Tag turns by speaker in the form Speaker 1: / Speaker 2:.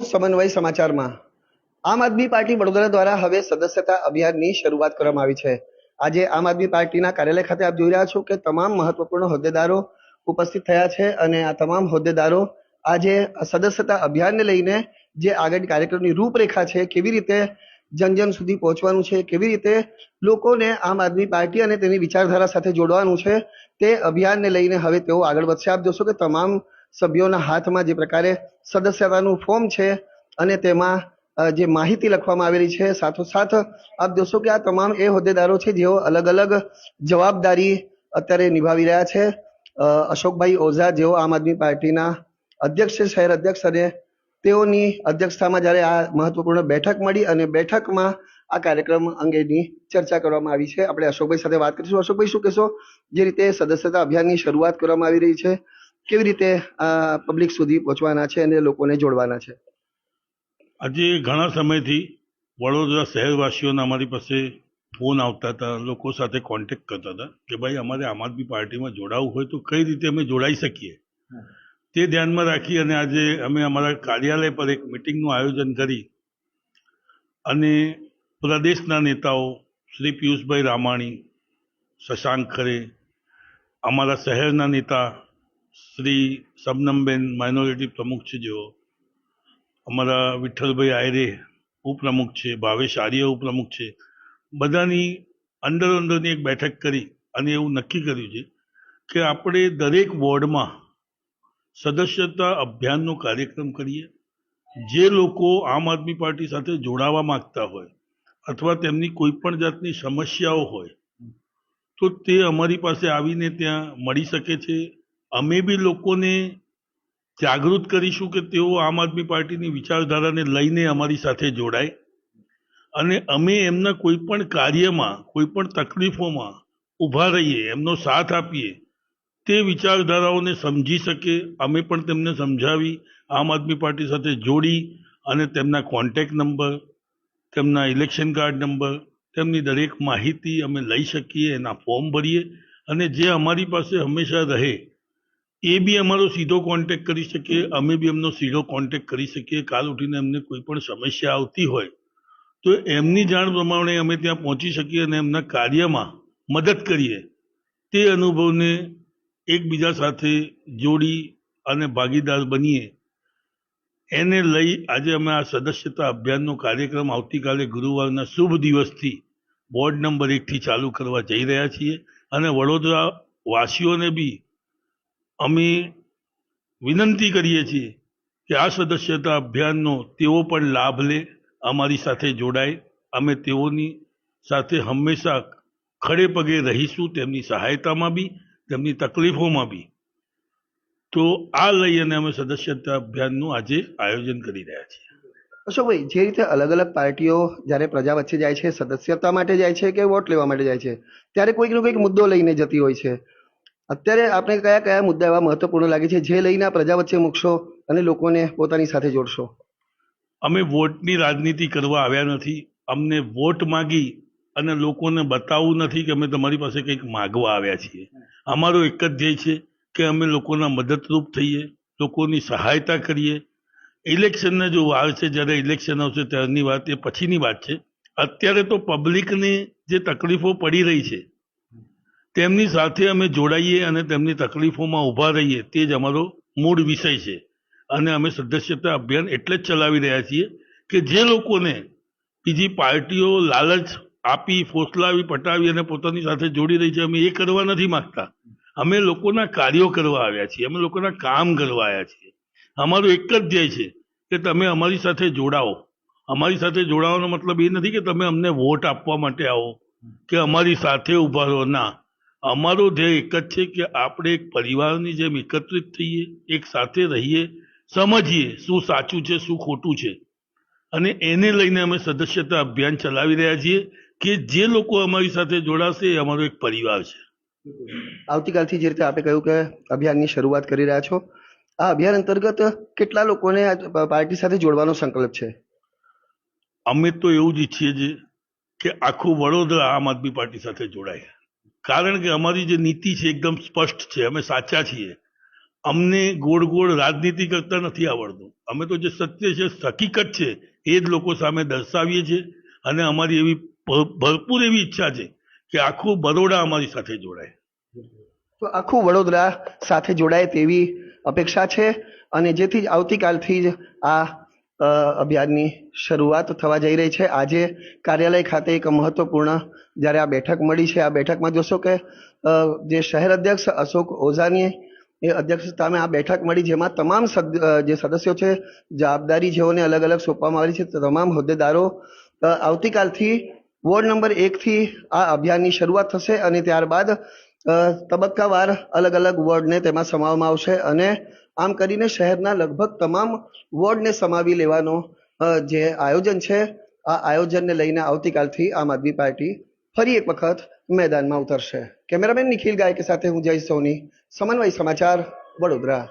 Speaker 1: સમન્વય સમાચારમાં. આમ આદમી પાર્ટી વડોદરા દ્વારા હવે સદસ્યતા અભિયાનની શરૂઆત કરવામાં આવી છે. આજે આમ આદમી પાર્ટીના કાર્યાલય ખાતે આપ જોઈ રહ્યા છો કે તમામ મહત્વપૂર્ણ હોદ્દેદારો ઉપસ્થિત થયા છે અને આ તમામ હોદ્દેદારો આજે સદસ્યતા અભિયાનને લઈને જે આગળ કાર્યક્રમની રૂપરેખા છે, કેવી રીતે જન જન સુધી પહોંચવાનું છે, કેવી રીતે લોકોને આમ આદમી પાર્ટી અને તેની વિચારધારા સાથે જોડવાનું છે, તે અભિયાનને લઈને હવે તેઓ આગળ વધશે. આપ જોશો કે તમામ સભ્યોના હાથમાં જે પ્રકારે સદસ્યતાનું ફોર્મ છે અને તેમાં જે માહિતી લખવામાં આવેલી છે, સાથોસાથ આપ જોશો કે આ તમામ એ હોદ્દેદારો છે જેઓ અલગ અલગ જવાબદારી અત્યારે નિભાવી રહ્યા છે. અશોકભાઈ ઓઝા જેઓ આમ આદમી પાર્ટીના અધ્યક્ષ છે, શહેર અધ્યક્ષ અને તેઓની અધ્યક્ષતામાં જ્યારે આ મહત્વપૂર્ણ બેઠક મળી અને બેઠકમાં આ કાર્યક્રમ અંગેની ચર્ચા કરવામાં આવી છે. આપણે અશોકભાઈ સાથે વાત કરીશું. અશોકભાઈ, શું કહેશો? જે રીતે સદસ્યતા અભિયાનની શરૂઆત કરવામાં આવી રહી છે કેવી રીતે આ પબ્લિક સુધી પહોંચવાના છે અને લોકોને જોડવાના છે?
Speaker 2: આજે ઘણા સમયથી વડોદરા શહેરવાસીઓના અમારી પાસે ફોન આવતા હતા લોકો સાથે કોન્ટેક્ટ કરતા હતા કે ભાઈ અમારે આમ આદમી પાર્ટીમાં જોડાવું હોય તો કઈ રીતે અમે જોડાઈ શકીએ? તે ધ્યાનમાં રાખી અને આજે અમે અમારા કાર્યાલય પર એક મિટિંગનું આયોજન કરી અને પ્રદેશના નેતાઓ શ્રી પિયુષભાઈ રામાણી શશાંક ખરે અમારા શહેરના નેતા શ્રી શબનમબેન માઇનોરિટી પ્રમુખ છે જેઓ. અમારા વિઠ્ઠલભાઈ આયરે ઉપપ્રમુખ છે, ભાવેશ આર્ય ઉપપ્રમુખ છે. બધાની અંદર અંદરની એક બેઠક કરી અને એવું નક્કી કર્યું છે કે આપણે દરેક વોર્ડમાં સદસ્યતા અભિયાનનો કાર્યક્રમ કરીએ. જે લોકો આમ આદમી પાર્ટી સાથે જોડાવા માંગતા હોય અથવા તેમની કોઈ પણ જાતની સમસ્યાઓ હોય, તો તે અમારી પાસે આવીને ત્યાં મળી શકે છે. અમે બી લોકોને જાગૃત કરીશું કે તેઓ આમ આદમી પાર્ટીની વિચારધારાને લઈને અમારી સાથે જોડાય. અને અમે એમના કોઈ પણ કાર્યમાં, કોઈ પણ તકલીફોમાં ઊભા રહીએ, એમનો સાથ આપીએ, તે વિચારધારાઓને સમજી શકે. અમે પણ તેમને સમજાવી, આમ આદમી પાર્ટી સાથે જોડી અને તેમના કોન્ટેક નંબર, તેમના ઇલેક્શન કાર્ડ નંબર, તેમની દરેક માહિતી અમે લઈ શકીએ, એના ફોર્મ ભરીએ. અને જે અમારી પાસે હંમેશા રહે એ બી અમારો સીધો કોન્ટેક કરી શકીએ અમે બી એમનો સીધો કોન્ટેક કરી શકીએ. કાલ ઉઠીને એમને કોઈ પણ સમસ્યા આવતી હોય, તો એમની જાણ પ્રમાણે અમે ત્યાં પહોંચી શકીએ અને એમના કાર્યમાં મદદ કરીએ. તે અનુભવને એકબીજા સાથે જોડી અને ભાગીદાર બનીએ. એને લઈ આજે અમે આ સદસ્યતા અભિયાનનો કાર્યક્રમ આવતીકાલે ગુરુવારના શુભ દિવસથી વોર્ડ નંબર એકથી ચાલુ કરવા જઈ રહ્યા છીએ. અને વડોદરા વાસીઓને બી અમે વિનંતી કરીએ છીએ કે આ સદસ્યતા અભિયાનનો તેઓ પણ લાભ લે, અમારી સાથે જોડાય. અમે તેઓની સાથે હંમેશા ખડે પગે રહીશું, તેમની સહાયતામાં બી, તેમની તકલીફોમાં બી. તો આ લઈ અને અમે સદસ્યતા અભિયાનનું આજે આયોજન કરી રહ્યા છીએ.
Speaker 1: અશોકભાઈ, જે રીતે અલગ અલગ પાર્ટીઓ જ્યારે પ્રજા વચ્ચે જાય છે, સદસ્યતા માટે જાય છે કે વોટ લેવા માટે જાય છે, ત્યારે કોઈકનો કોઈક મુદ્દો લઈને જતી હોય છે. અત્યારે આપણે કયા કયા મુદ્દા એવા મહત્વપૂર્ણ લાગે છે, જે લઈને પ્રજા વચ્ચે મૂકશો અને લોકોને પોતાની સાથે જોડશો?
Speaker 2: અમે વોટની રાજનીતિ કરવા આવ્યા નથી. અમને વોટ માગી અને લોકોને બતાવવું નથી કે અમે તમારી પાસે કંઈક માગવા આવ્યા છીએ. અમારો એક જ ધ્યેય છે કે અમે લોકોના મદદરૂપ થઈએ, લોકોની સહાયતા કરીએ. ઇલેક્શનને જો આવશે જ્યારે ઇલેક્શન આવશે ત્યારની વાત એ પછીની વાત છે. અત્યારે તો પબ્લિકને જે તકલીફો પડી રહી છે તેમની સાથે અમે જોડાઈએ અને તેમની તકલીફોમાં ઊભા રહીએ તે જ અમારો મૂળ વિષય છે. અને અમે સદસ્યતા અભિયાન એટલે જ ચલાવી રહ્યા છીએ કે જે લોકોને બીજી પાર્ટીઓ લાલચ આપી, ફોસલાવી, પટાવી અને પોતાની સાથે જોડી રહી છે, અમે એ કરવા નથી માંગતા. અમે લોકોના કાર્યો કરવા આવ્યા છીએ. અમે લોકોના કામ કરવા આવ્યા છીએ. અમારો એક જ ધ્યેય છે કે તમે અમારી સાથે જોડાઓ. અમારી સાથે જોડાવાનો મતલબ એ નથી કે તમે અમને વોટ આપવા માટે આવો, કે અમારી સાથે ઊભા રહો. ના. અમારો ધ્યેય એક જ છે કે આપણે એક પરિવારની જેમ એકત્રિત થઈએ એક સાથે રહીએ સમજીએ શું સાચું છે શું ખોટું છે. અને એને લઈને અમે સદસ્યતા અભિયાન ચલાવી રહ્યા છીએ કે જે લોકો અમારી સાથે જોડાશે એ અમારો એક પરિવાર છે.
Speaker 1: આવતીકાલથી જે રીતે આપણે કહ્યું કે અભિયાનની શરૂઆત કરી રહ્યા છો આ અભિયાન અંતર્ગત કેટલા લોકોને પાર્ટી સાથે જોડવાનો સંકલ્પ છે?
Speaker 2: અમે તો એવું જ ઈચ્છીએ છીએ કે આખું વડોદરા આમ આદમી પાર્ટી સાથે જોડાય. કારણ કે અમારી જે નીતિ છે એકદમ સ્પષ્ટ છે, અમે સાચા છીએ. અમને ગોળ ગોળ રાજનીતિ કરતા નથી આવડતું. અમે તો જે સત્ય છે, હકીકત છે, એ જ લોકો સામે દર્શાવીએ છીએ અને અમારી એવી ભરપૂર એવી ઈચ્છા છે કે આખું બરોડા અમારી સાથે જોડાય.
Speaker 1: તો આખું વડોદરા સાથે જોડાય તેવી અપેક્ષા છે અને જેથી જ આવતીકાલથી જ આ અભિયાનની શરૂઆત થવા જઈ રહી છે. આજે કાર્યાલય ખાતે એક મહત્વપૂર્ણ જ્યારે આ બેઠક મળી છે, આ બેઠકમાં જોશો કે જે શહેર અધ્યક્ષ અશોક ઓઝાની એ અધ્યક્ષતામાં આ બેઠક મળી, જેમાં તમામ જે સદસ્યો છે, જવાબદારી જેઓને અલગ અલગ સોંપવામાં આવી છે તમામ હોદ્દેદારો આવતીકાલથી વોર્ડ નંબર એકથી આ અભિયાનની શરૂઆત થશે અને ત્યારબાદ તબક્કાવાર અલગ અલગ વોર્ડને તેમાં સમાવવામાં આવશે અને આમ કરીને શહેરના લગભગ તમામ વોર્ડને સમાવી લેવાનો જે આયોજન છે, આ આયોજનને લઈને આવતીકાલથી આમ આદમી પાર્ટી ફરી એક વખત મેદાનમાં ઉતરશે. કેમેરામેન નિખિલ ગાયકે સાથે હું જય સોની. સમન્વય સમાચાર, વડોદરા.